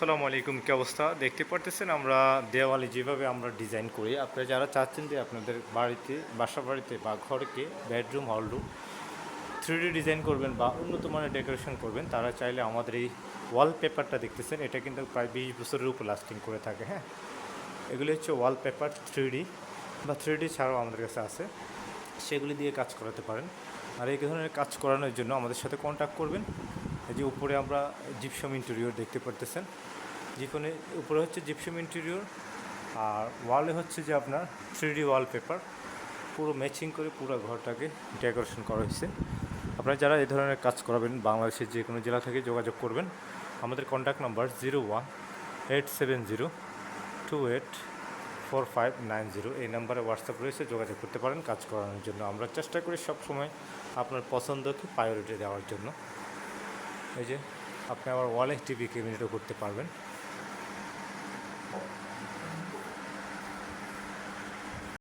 আসসালামু আলাইকুম, কী অবস্থা? দেখতে পারতেছেন আমরা দেওয়ালে যেভাবে আমরা ডিজাইন করি। আপনারা যারা চাচ্ছেন যে আপনাদের বাড়িতে, বাসা বাড়িতে বা ঘরকে বেডরুম হলরুম থ্রি ডিজাইন করবেন বা উন্নত মানের ডেকোরেশন করবেন, তারা চাইলে আমাদের এই ওয়ালপেপারটা দেখতেছেন। এটা কিন্তু প্রায় বিশ বছরের উপর লাস্টিং করে থাকে হ্যাঁ? এগুলি হচ্ছে ওয়ালপেপার থ্রি বা থ্রি ছাড়াও আমাদের কাছে আছে। সেগুলি দিয়ে কাজ করাতে পারেন। আর এই ধরনের কাজ করানোর জন্য আমাদের সাথে কন্ট্যাক্ট করবেন। যে উপরে আমরা জিপসম ইন্টেরিয়র দেখতে পারতেছেন। যেখানে উপরে হচ্ছে জিপসম ইন্টেরিয়র আর ওয়ালে হচ্ছে যে আপনার থ্রি ওয়ালপেপার পুরো ম্যাচিং করে পুরো ঘরটাকে ডেকোরেশন করা হয়েছে। আপনারা যারা এই ধরনের কাজ করাবেন, বাংলাদেশের যে কোনো জেলা থেকে যোগাযোগ করবেন, আমাদের contact number zero one eight seven zero two eight four five nine zero এই নাম্বারে হোয়াটসঅ্যাপ রয়েছে যোগাযোগ করতে পারেন, কাজ করানোর জন্য। আমরা চেষ্টা করি সবসময় আপনার পছন্দকে প্রায়োরিটি দেওয়ার জন্য। এই যে আপনি আবার ওয়ালেস টিভি ক্যাবিনেটও করতে পারবেন।